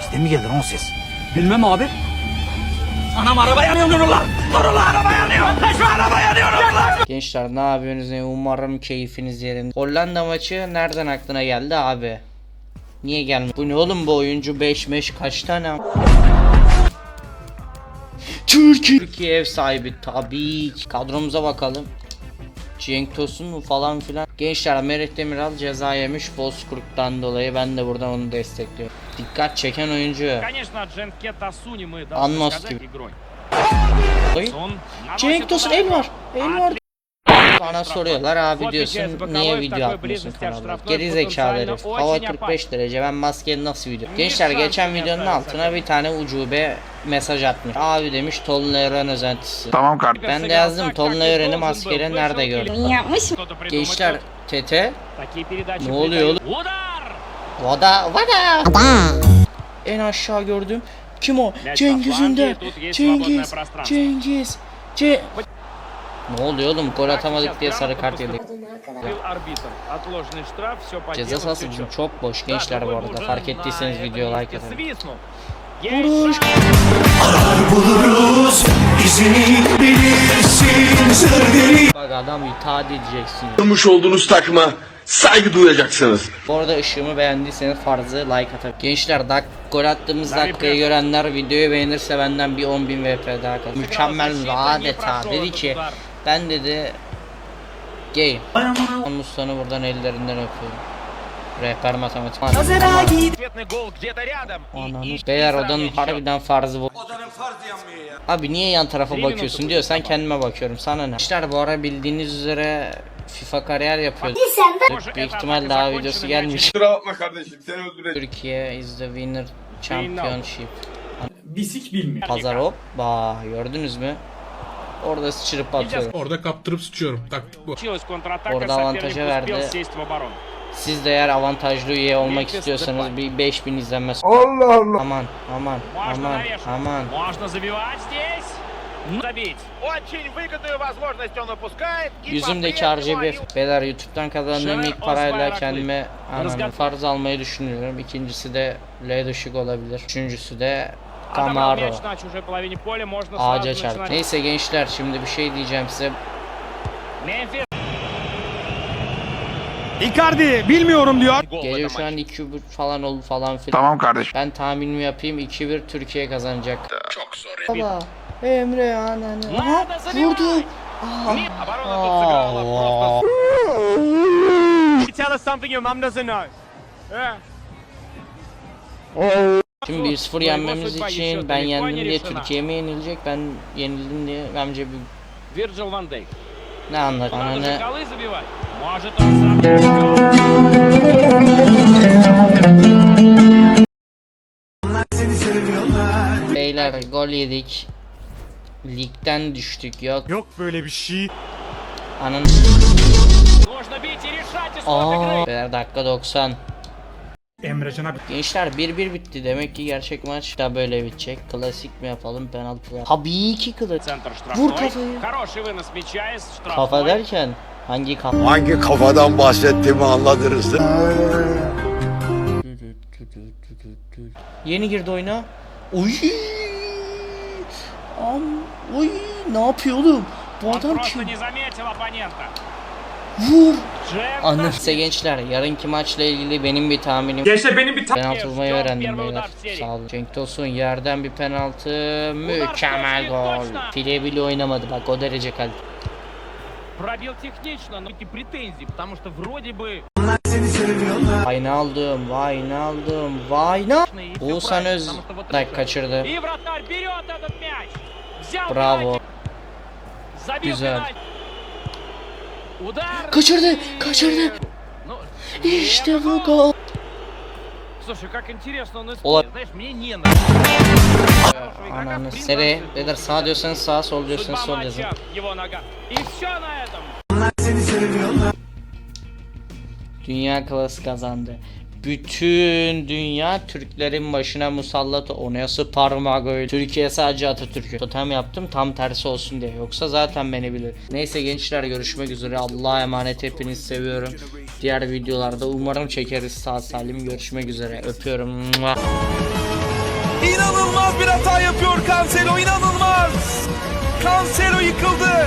İşte mi geldi lan o ses? Bilmem abi. Anam araba yanıyor dururlar. Dururlar araba yanıyor. Şu araba yanıyor dururlar. Gençler ne yapıyorsunuz? Umarım keyfiniz yerinde. Hollanda maçı nereden aklına geldi abi? Niye gelmiyor? Bu ne oğlum bu oyuncu 5 5 kaç tane? Türkiye. Türkiye ev sahibi tabii ki. Kadromuza bakalım. Cenk Tosun falan filan. Gençler Merih Demiral ceza yemiş Bozkurt'tan dolayı ben de buradan onu destekliyorum. Dikkat çeken oyuncu. Annos gibi. Cenk Tosun el var. El var. Bana soruyorlar abi diyorsun niye video atmıyorsun kanalda geri zekalı herif hava 45 derece ben maskeli nasıl video gençler geçen videonun altına bir tane ucube mesaj atmış. Abi demiş Tolunay Ören özentisi. Tamam kardeşim. Ben de yazdım Tolunay Ören'i maskeyle nerede gördüm? Yapmış mı? Gençler Tete. Ne oluyor oğlum? Vada vada. vada. En aşağı gördüm. Kim o? Cengiz Ünder. Cengiz. Cengiz. Cengiz. Ne oluyor oğlum? Gol atamadık diye sarı kart yedik. Ceza sahası çok boş gençler bu arada. Fark ettiyseniz video like atın. Vuruş. Arar buluruz izini bilirsin sır sırdeli. Bak adam itaat edeceksin. Yapmış olduğunuz takma saygı duyacaksınız. Bu arada ışığımı beğendiyseniz farzı like atın. Gençler dak gol attığımız dakikayı görenler videoyu beğenirse benden bir 10.000 VP daha kazanır. Mükemmel ve adeta dedi ki ben dedi gay. Muslan'ı buradan ellerinden öpüyorum. Rehber matematik. Ananı. Beyler odanın harbiden farzı bu. Odanın farzı yanmıyor ya. Abi niye yan tarafa bakıyorsun diyor. Sen kendime bakıyorum. Sana ne? İşler bu ara bildiğiniz üzere FIFA kariyer yapıyor. Büyük ihtimal daha videosu gelmiş. Kusura bakma kardeşim seni öldüreceğim. Türkiye is the winner championship. Bisik bilmiyor. Pazar hop. Bah gördünüz mü? Orada sıçırıp atıyorum. Orada kaptırıp sıçıyorum. Taktik bu. Orada avantaja verdi. Siz de eğer avantajlı üye olmak istiyorsanız bir 5000 izlenme Allah Allah. Aman aman aman aman. Yüzümdeki RGB beyler YouTube'dan kazandığım ilk parayla kendime anam, farz almayı düşünüyorum. İkincisi de L düşük olabilir. Üçüncüsü de Camaro. Ağaca çarp. Neyse gençler şimdi bir şey diyeceğim size. Icardi bilmiyorum diyor. Geliyor şu an 2-1 falan oldu falan filan. Tamam kardeşim. Ben tahminimi yapayım 2-1 Türkiye kazanacak. Çok zor. Baba Emre ananı. Hani- vurdu. Tell us something your mom doesn't know. Yeah. Şimdi 1-0 yenmemiz için ben yendim diye Türkiye mi yenilecek ben yenildim diye bence bir... Virgil van Dijk. Ne anlar ananı. Beyler gol yedik. Ligden düştük yok. Yok böyle bir şey. Anan. Aa, beyler dakika 90. Emrecan abi. Gençler 1-1 bitti. Demek ki gerçek maç da böyle bitecek. Klasik mi yapalım penaltılar? Tabii ki klasik. Vur kafayı. Kafa derken. Hangi kafa? Hangi kafadan bahsettiğimi anladınız Yeni girdi oyuna. Oy! Am, oy! Ne yapıyor oğlum? Bu adam kim? Vur! Anır. Size gençler yarınki maçla ilgili benim bir tahminim. Gençler benim bir tahminim. Penaltı vurmayı öğrendim beyler. Sağ olun. Cenk Tosun yerden bir penaltı. Mükemmel gol. File bile oynamadı bak o derece kalite. Пробил технично, но эти претензии, потому что вроде бы... Aynaldım, aynaldım, aynaldım. Oğuzhan Öz like kaçırdı. Bravo. Güzel. Kaçırdı, kaçırdı. İşte bu gol. Слушай, как интересно он Ола- исполнил. Знаешь, мне не нравится. Хорошего игрока, в Ananı принципе, sere. Beyler sağ diyorsanız sağ, sol diyorsanız Судьба sol матча, yazın. его нога. И все на этом. Dünya klası kazandı. bütün dünya Türklerin başına musallat o. Nasıl parmak öyle? Türkiye sadece Atatürk'ü. Totem yaptım tam tersi olsun diye. Yoksa zaten beni bilir. Neyse gençler görüşmek üzere. Allah'a emanet. Hepinizi seviyorum. Diğer videolarda umarım çekeriz. Sağ salim görüşmek üzere. Öpüyorum. İnanılmaz bir hata yapıyor Cancelo inanılmaz. Cancelo yıkıldı.